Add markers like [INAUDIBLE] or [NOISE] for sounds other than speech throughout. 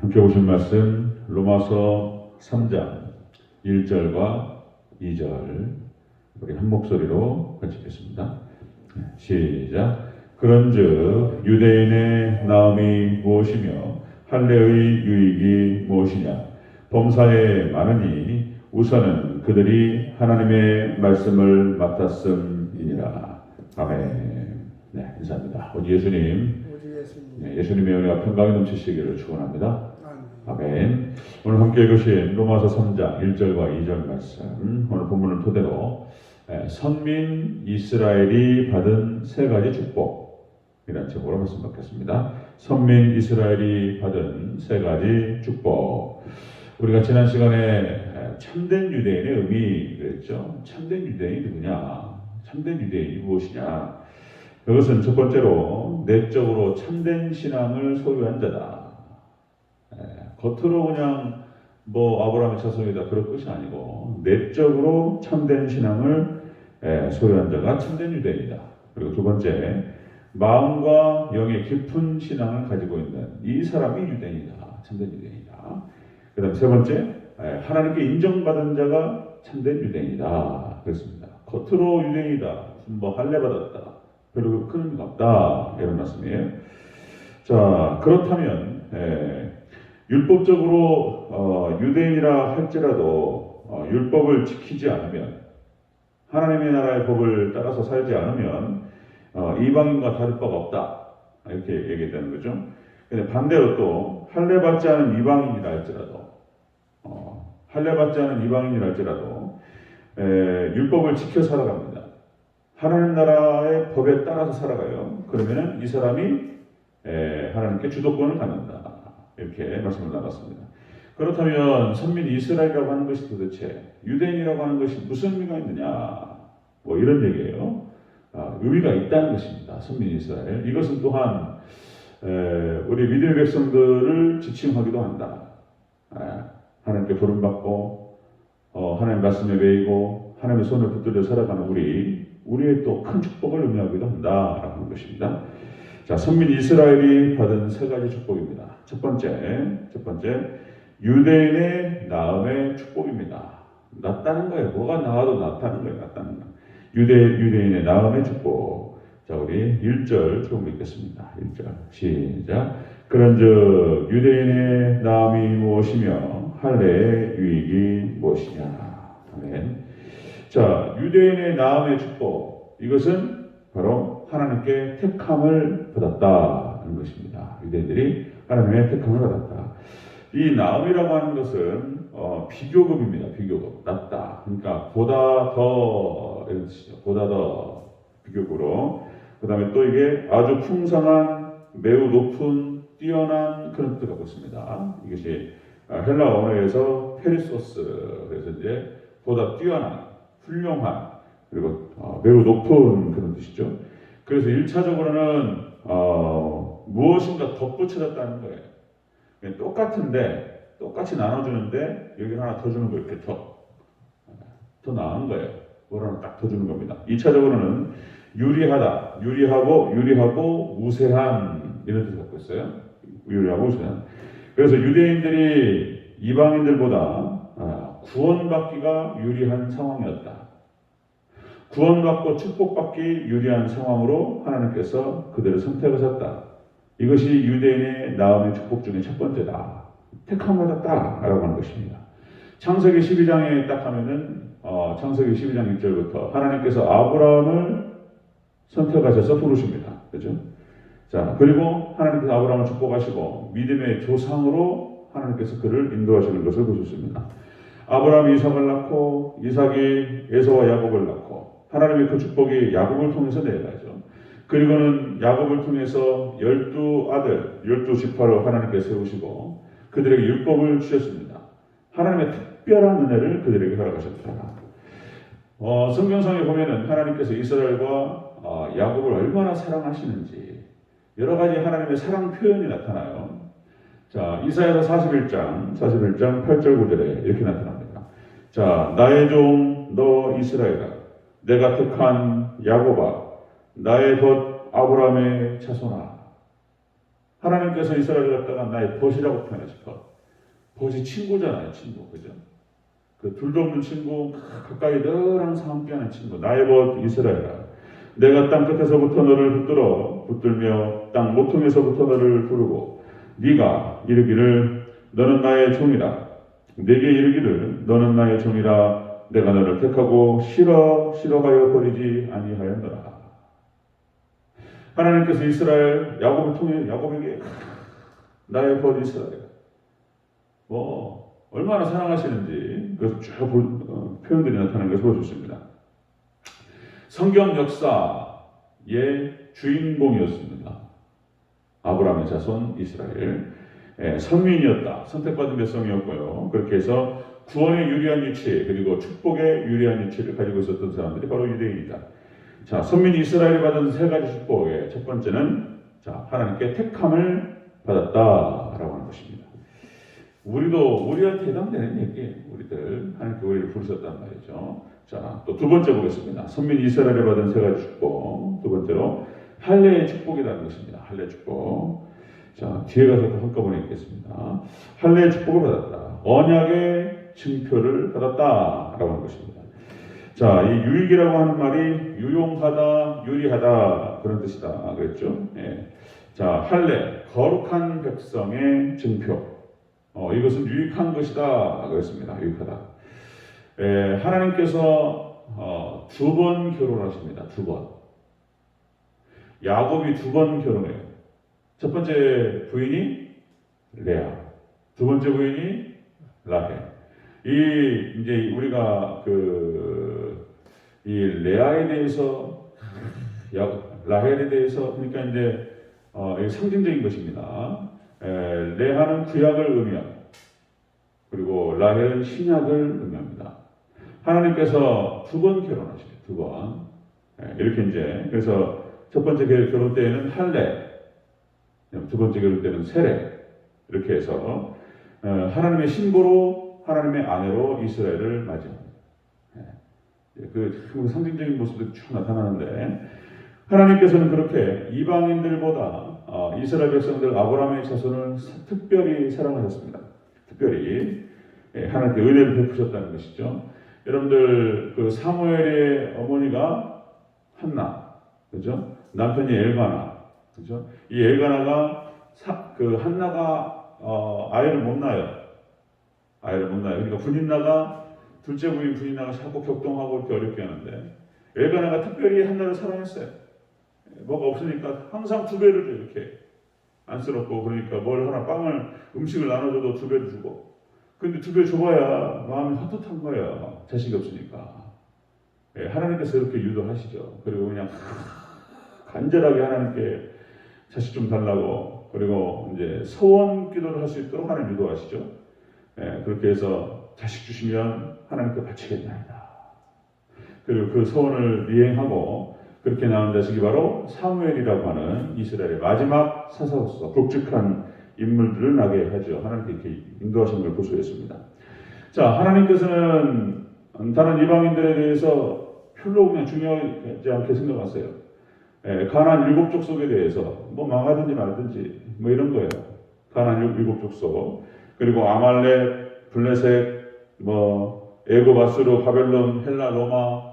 함께 보신 말씀 로마서 3장 1절과 2절 우리 한 목소리로 같이 읽겠습니다. 네, 시작. 그런즉 유대인의 나음이 무엇이며 할례의 유익이 무엇이냐? 범사에 많으니 우선은 그들이 하나님의 말씀을 맡았음이니라. 아멘. 네, 인사합니다. 우리 예수님, 예수님. 네, 예수님의 은혜가 평강이 넘치시기를 축원합니다. 아멘. 오늘 함께 읽으신 로마서 3장 1절과 2절 말씀, 오늘 본문을 토대로 예, 선민 이스라엘이 받은 세 가지 축복이라는 제목으로 말씀 받겠습니다. 선민 이스라엘이 받은 세 가지 축복. 우리가 지난 시간에 예, 참된 유대인의 의미 그랬죠. 참된 유대인이 누구냐? 참된 유대인이 무엇이냐? 그것은 첫 번째로 내적으로 참된 신앙을 소유한 자다. 예, 겉으로 그냥 뭐 아브라함의 자손이다 그럴 것이 아니고 내적으로 참된 신앙을 예, 소유한 자가 참된 유대인이다. 그리고 두 번째 마음과 영의 깊은 신앙을 가지고 있는 이 사람이 유대인이다. 참된 유대인이다. 그 다음 세 번째 예, 하나님께 인정받은 자가 참된 유대인이다. 그렇습니다. 겉으로 유대인이다. 뭐 할례 받았다. 별로 큰 없다. 이런 말씀이에요. 자 그렇다면 예, 율법적으로 어, 유대인이라 할지라도 어, 율법을 지키지 않으면 하나님의 나라의 법을 따라서 살지 않으면 어, 이방인과 다를 바가 없다 이렇게 얘기했다는 거죠. 근데 반대로 또 할례 받지 않은 이방인이라 할지라도 어, 할례 받지 않은 이방인이라 할지라도 에, 율법을 지켜 살아갑니다. 하나님 나라의 법에 따라서 살아가요. 그러면은 이 사람이 에, 하나님께 주도권을 갖는다. 이렇게 말씀을 나눴습니다. 그렇다면 선민 이스라엘이라고 하는 것이 도대체 유대인이라고 하는 것이 무슨 의미가 있느냐? 뭐 이런 얘기예요. 아, 의미가 있다는 것입니다. 선민 이스라엘. 이것은 또한 에, 우리 믿음의 백성들을 지칭하기도 한다. 아, 하나님께 부름받고 어, 하나님 말씀에 매이고 하나님의 손을 붙들려 살아가는 우리 우리의 또 큰 축복을 의미하기도 한다라고 하는 것입니다. 자, 선민 이스라엘이 받은 세 가지 축복입니다. 첫 번째, 첫 번째, 유대인의 나음의 축복입니다. 낫다는 거예요. 뭐가 나와도 낫다는 거예요. 낫다는 거. 유대, 유대인의 나음의 축복. 자, 우리 1절 조금 읽겠습니다. 1절. 시작. 그런 즉 유대인의 나음이 무엇이며 할례의 유익이 무엇이냐. 아멘. 자, 유대인의 나음의 축복. 이것은 바로 하나님께 택함을 받았다는 것입니다. 유대인들이 하나님의 택함을 받았다. 이 나음이라고 하는 것은 어, 비교급입니다. 비교급. 낫다. 그러니까 보다 더 이런 뜻이죠. 보다 더 비교급으로. 그 다음에 또 이게 아주 풍성한 매우 높은 뛰어난 그런 뜻을 갖고 있습니다. 이것이 아, 헬라 언어에서 페리소스 그래서 이제 보다 뛰어난 훌륭한 그리고 어, 매우 높은 그런 뜻이죠. 그래서 1차적으로는 어, 무엇인가 덧붙여졌다는 거예요. 똑같은데 똑같이 나눠주는데 여기 하나 더 주는 거 이렇게 더, 더 나은 거예요. 뭘 하나 딱 더 주는 겁니다. 2차적으로는 유리하다, 유리하고 유리하고 우세한 이런 뜻을 갖고 있어요. 유리하고 우세한. 그래서 유대인들이 이방인들보다 아, 구원받기가 유리한 상황이었다. 구원받고 축복받기 유리한 상황으로 하나님께서 그들을 선택하셨다. 이것이 유대인의 나음의 축복 중에 첫 번째다. 택함 받았다 라고 하는 것입니다. 창세기 12장에 딱 하면은 어, 창세기 12장 1절부터 하나님께서 아브라함을 선택하셔서 부르십니다. 그죠? 자, 그리고 하나님께서 아브라함을 축복하시고 믿음의 조상으로 하나님께서 그를 인도하시는 것을 보셨습니다. 아브라함이 이삭을 낳고 이삭이 에서와 야곱을 낳고 하나님의 그 축복이 야곱을 통해서 내려가죠. 그리고는 야곱을 통해서 열두 아들, 열두 지파를 하나님께 세우시고 그들에게 율법을 주셨습니다. 하나님의 특별한 은혜를 그들에게 허락하셨다. 어, 성경상에 보면은 하나님께서 이스라엘과 어, 야곱을 얼마나 사랑하시는지 여러 가지 하나님의 사랑 표현이 나타나요. 자, 이사야서 41장, 41장 8절 9절에 이렇게 나타납니다. 자, 나의 종 너 이스라엘아, 내가 택한 야곱아, 나의 것 아브라함의 자손아. 하나님께서 이스라엘을 갖다가 나의 벗이라고 표현하실까? 벗이 친구잖아요, 친구. 그죠? 그 둘도 없는 친구, 가까이 늘 항상 함께하는 친구. 나의 벗 이스라엘아. 내가 땅 끝에서부터 너를 붙들어 붙들며 땅 모퉁에서부터 너를 부르고 네가 이르기를 너는 나의 종이라 내게 이르기를 너는 나의 종이라 내가 너를 택하고 싫어 싫어하여 버리지 아니하였노라 하나님께서 이스라엘 야곱을 통해 야곱에게 나의 벗 이스라엘 뭐 얼마나 사랑하시는지 그래서 쭉 볼- 어, 표현들이 나타나는 것을 보여줬습니다. 성경 역사의 주인공이었습니다. 아브라함의 자손 이스라엘 예, 선민이었다. 선택받은 백성이었고요. 그렇게 해서 구원에 유리한 위치 그리고 축복에 유리한 위치를 가지고 있었던 사람들이 바로 유대인이다. 자, 선민 이스라엘이 받은 세 가지 축복의 첫 번째는 자 하나님께 택함을 받았다라고 하는 것입니다. 우리도 우리한테 해당되는 얘기, 우리들 하나님께 우리를 부르셨단 말이죠. 자, 또 두 번째 보겠습니다. 선민 이스라엘이 받은 세 가지 축복. 두 번째로 할례의 축복이라는 것입니다. 할례 축복. 자, 뒤에 가서 또 한꺼번에 읽겠습니다. 할례의 축복을 받았다. 언약의 증표를 받았다 라고 하는 것입니다. 자, 이 유익이라고 하는 말이 유용하다, 유리하다 그런 뜻이다 그랬죠. 예. 자, 할례 거룩한 백성의 증표. 어, 이것은 유익한 것이다 그랬습니다. 유익하다. 에, 하나님께서 어, 두 번 결혼하십니다. 두 번. 야곱이 두 번 결혼해요. 첫 번째 부인이 레아, 두 번째 부인이 라헬. 이 이제 우리가 그 이 레아에 대해서 야, 라헬에 대해서 그러니까 이제 어, 상징적인 것입니다. 에, 레아는 구약을 의미하고 그리고 라헬은 신약을 의미합니다. 하나님께서 두 번 결혼하시죠. 두 번. 에, 이렇게 이제 그래서 첫 번째 결혼 때에는 할례, 두 번째 결혼 때는 세례 이렇게 해서 어, 하나님의 신부로 하나님의 아내로 이스라엘을 맞이합니다. 예, 그 상징적인 모습도 쭉 나타나는데 하나님께서는 그렇게 이방인들보다 어, 이스라엘 백성들 아브라함의 자손을 특별히 사랑하셨습니다. 특별히 예, 하나님께 은혜를 베푸셨다는 것이죠. 여러분들 그 사무엘의 어머니가 한나, 그죠? 남편이 엘가나, 그죠? 이 엘가나가 사, 그 한나가 어, 아이를 못 낳아요. 아이를 못 낳아요. 그러니까 분인나가 둘째 부인 분인나가 자꾸 격동하고 이렇게 어렵게 하는데 엘가나가 특별히 한나를 사랑했어요. 뭐가 없으니까 항상 두 배를 줘 이렇게 안쓰럽고 그러니까 뭘 하나 빵을 음식을 나눠줘도 두 배를 주고 근데 두 배 줘봐야 마음이 헛헛한 거야 자식이 없으니까 예, 하나님께서 이렇게 유도하시죠 그리고 그냥 [LAUGHS] 간절하게 하나님께 자식 좀 달라고 그리고 이제 소원 기도를 할 수 있도록 하나님 유도하시죠 예, 그렇게 해서 자식 주시면 하나님께 바치겠나이다 그리고 그 소원을 이행하고 그렇게 나온 자식이 바로 사무엘이라고 하는 이스라엘의 마지막 사사로서 굵직한 인물들을 나게 하죠. 하나님께 이렇게 인도하신 걸 있습니다. 자, 하나님께서는 다른 이방인들에 대해서 별로 그냥 중요하지 않게 생각하세요. 예, 가나안 일곱 족속에 대해서 뭐 망하든지 말든지 뭐 이런 거예요. 가나안 일곱 족속 그리고 아말렉, 블레셋, 뭐 에고, 바스로, 바벨론, 헬라, 로마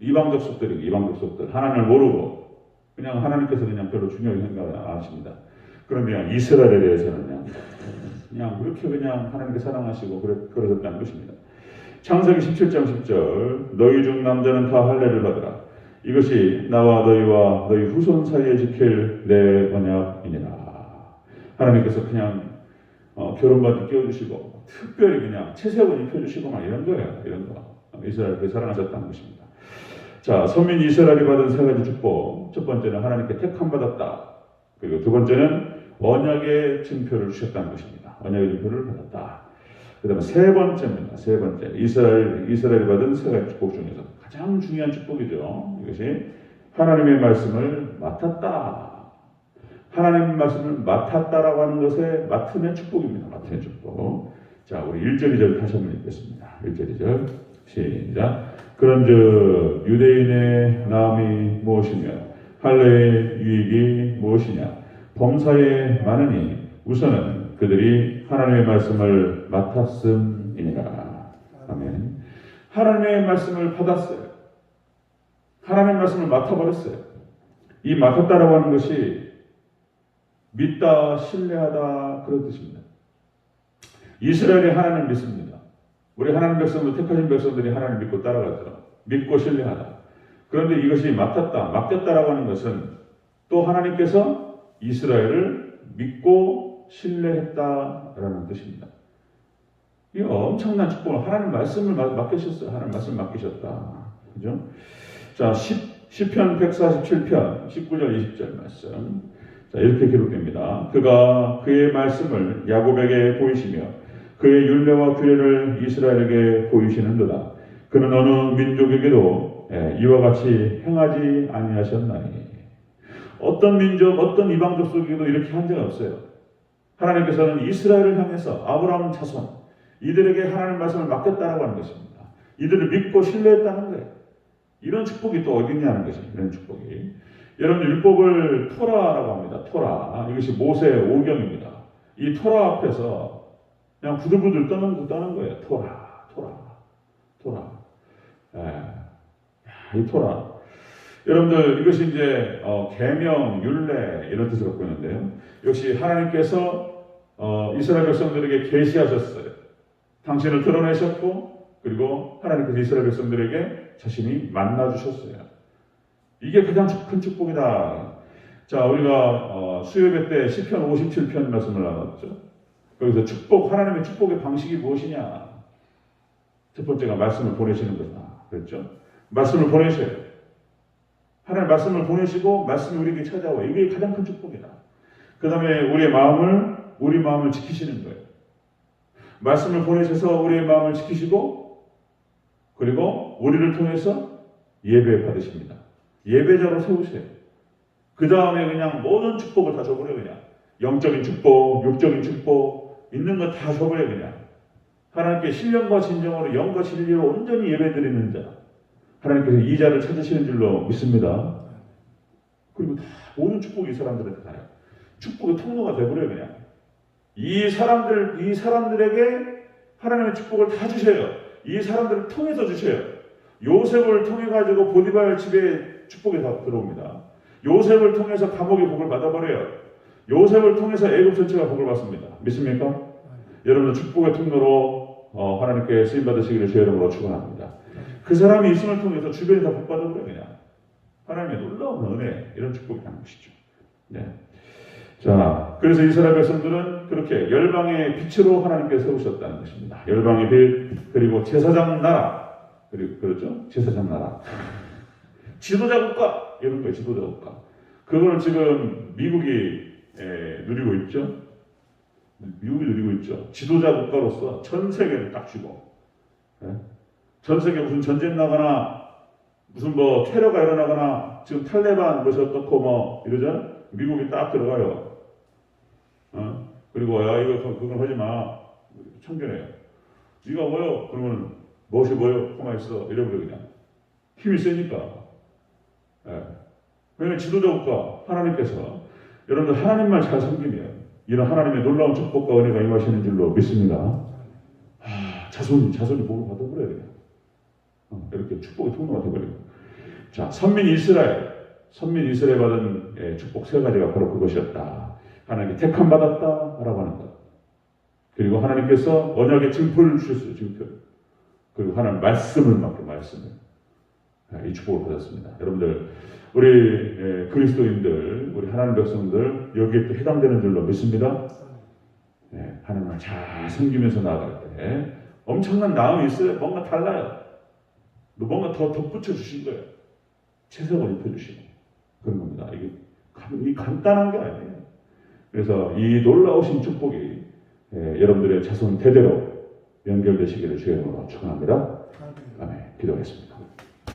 이방 족속들이 이방 족속들 하나님을 모르고 그냥 하나님께서 그냥 별로 중요하게 생각을 안 하십니다. 그러면 이스라엘에 대해서는 그냥 그냥 그렇게 그냥 하나님께 사랑하시고 그래, 그러셨다는 것입니다. 창세기 17장 10절 너희 중 남자는 다 할례를 받으라 이것이 나와 너희와 너희 후손 사이에 지킬 내 언약이니라. 하나님께서 그냥 어, 결혼받이 끼워주시고 특별히 그냥 채색을 입혀주시고 막 이런 거예요. 이런 거. 이스라엘을 사랑하셨다는 것입니다. 자 선민 이스라엘이 받은 세 가지 축복. 첫 번째는 하나님께 택함 받았다. 그리고 두 번째는 언약의 증표를 주셨다는 것입니다. 언약의 증표를 받았다. 그 다음에 세 번째입니다. 세 번째. 이스라엘, 이스라엘이 받은 세 가지 축복 중에서 가장 중요한 축복이죠. 이것이 하나님의 말씀을 맡았다. 하나님의 말씀을 맡았다라고 하는 것에 맡으면 축복입니다. 맡으면 축복. 자, 우리 1절, 2절 다시 한번 읽겠습니다. 1절, 2절. 시작. 그런 즉 유대인의 나음이 무엇이며 할례의 유익이 무엇이냐? 범사에 많으니 우선은 그들이 하나님의 말씀을 맡았음이니라. 아멘. 하나님의 말씀을 받았어요. 하나님의 말씀을 맡아버렸어요. 이 맡았다라고 하는 것이 믿다, 신뢰하다 그런 뜻입니다. 이스라엘이 하나님을 믿습니다. 우리 하나님 백성들, 택하신 백성들이 하나님을 믿고 따라가죠. 믿고 신뢰하다. 그런데 이것이 맡았다, 맡겼다라고 하는 것은 또 하나님께서 이스라엘을 믿고 신뢰했다라는 뜻입니다. 이 엄청난 축복을 하나님 말씀을 맡- 맡기셨어요. 하나님 말씀 맡기셨다. 그죠? 자, 10, 10 편 147편 19절 20절 말씀. 자, 이렇게 기록됩니다. 그가 그의 말씀을 야곱에게 보이시며 그의 율례와 규례를 이스라엘에게 보이시는도다. 그는 어느 민족에게도 예, 이와 같이 행하지 아니하셨나니. 어떤 민족, 어떤 이방 족 속에도 이렇게 한적 없어요. 하나님께서는 이스라엘을 향해서 아브라함 자손 이들에게 하나님 말씀을 맡겼다라고 하는 것입니다. 이들을 믿고 신뢰했다는 거예요. 이런 축복이 또 어디 있냐는 것입니다. 이런 축복이. 여러분 율법을 토라라고 합니다. 토라. 이것이 모세 오경입니다. 이 토라 앞에서 그냥 부들부들 떠는 떠는 거예요. 토라, 토라, 토라. 예. 야, 이 토라. 여러분들 이것이 이제 어, 계명, 율례 이런 뜻을 갖고 있는데요. 역시 하나님께서 어, 이스라엘 백성들에게 계시하셨어요. 당신을 드러내셨고 그리고 하나님께서 이스라엘 백성들에게 자신이 만나 주셨어요. 이게 가장 큰 축복이다. 자, 우리가 어, 수요예배 때 시편 57편 말씀을 나눴죠. 거기서 축복 하나님의 축복의 방식이 무엇이냐? 첫 번째가 말씀을 보내시는 거다. 그랬죠? 말씀을 보내셔요. 하나님 말씀을 보내시고 말씀이 우리에게 찾아와. 이게 가장 큰 축복이다. 그 다음에 우리의 마음을 우리 마음을 지키시는 거예요. 말씀을 보내셔서 우리의 마음을 지키시고 그리고 우리를 통해서 예배 받으십니다. 예배자로 세우세요. 그 다음에 그냥 모든 축복을 다 줘버려 그냥 영적인 축복, 육적인 축복 있는 거 다 줘버려 그냥 하나님께 신령과 진정으로 영과 진리로 온전히 예배드리는 자 하나님께서 이 자를 찾으시는 줄로 믿습니다. 그리고 다 모든 축복이 이 사람들한테 가요. 축복의 통로가 돼버려요 그냥 이 사람들 이 사람들에게 하나님의 축복을 다 주셔요. 이 사람들을 통해서 주셔요. 요셉을 통해 가지고 보디발 집에 축복이 다 들어옵니다. 요셉을 통해서 감옥의 복을 받아버려요. 요셉을 통해서 애굽 전체가 복을 받습니다. 믿습니까? 여러분들 축복의 통로로 어, 하나님께 쓰임 받으시기를 주의 이름으로 축원합니다. 그 사람이 있음을 통해서 주변이 다 복 받아버려 그냥 하나님의 놀라운 은혜 이런 축복이 가는 것이죠. 네. 자, 그래서 이스라엘 백성들은 그렇게 열방의 빛으로 하나님께 세우셨다는 것입니다. 열방의 빛 그리고 제사장 나라 그리고 그렇죠? 제사장 나라. 지도자 국가 이런 거예요 지도자 국가. 그거를 지금 미국이 에, 누리고 있죠? 미국이 누리고 있죠. 지도자 국가로서 전 세계를 딱 쥐고. 예? 전 세계 무슨 전쟁 나거나 무슨 뭐 테러가 일어나거나 지금 탈레반 것이 어떻고 뭐 이러죠 미국이 딱 들어가요. 어? 그리고 야 이거 그- 그건 하지 마 참견해요 네가 뭐요 그러면 무엇이 뭐요 가만 있어 이래버려 그냥 힘이 세니까 예. 왜냐면 지도자 국가 하나님께서 여러분들 하나님만 잘 섬기면 이런 하나님의 놀라운 축복과 은혜가 임하시는 줄로 믿습니다. 아, 자손이 자손이 복을 받아 버려야 돼요. 어, 이렇게 축복의 통로가 되버리고. 자, 선민 이스라엘, 선민 이스라엘 받은 예, 축복 세 가지가 바로 그것이었다. 하나님께 택함 받았다라고 하는 것. 그리고 하나님께서 언약의 증표를 주셨어요. 증표. 그리고 하나님 말씀을 맡겨 말씀을. 아, 이 축복을 받았습니다. 여러분들 우리 예, 그리스도인들, 우리 하나님 백성들 여기에 또 해당되는 줄로 믿습니다. 예, 하나님을 잘 섬기면서 나아갈 때 엄청난 나음이 있어요. 뭔가 달라요. 뭔가 더 덧붙여 주신 거예요. 채색을 입혀 주시고 그런 겁니다. 이게 간- 이 간단한 게 아니에요. 그래서 이 놀라우신 축복이 예, 여러분들의 자손 대대로 연결되시기를 주의 이름으로 축원합니다. 아멘. 기도하겠습니다.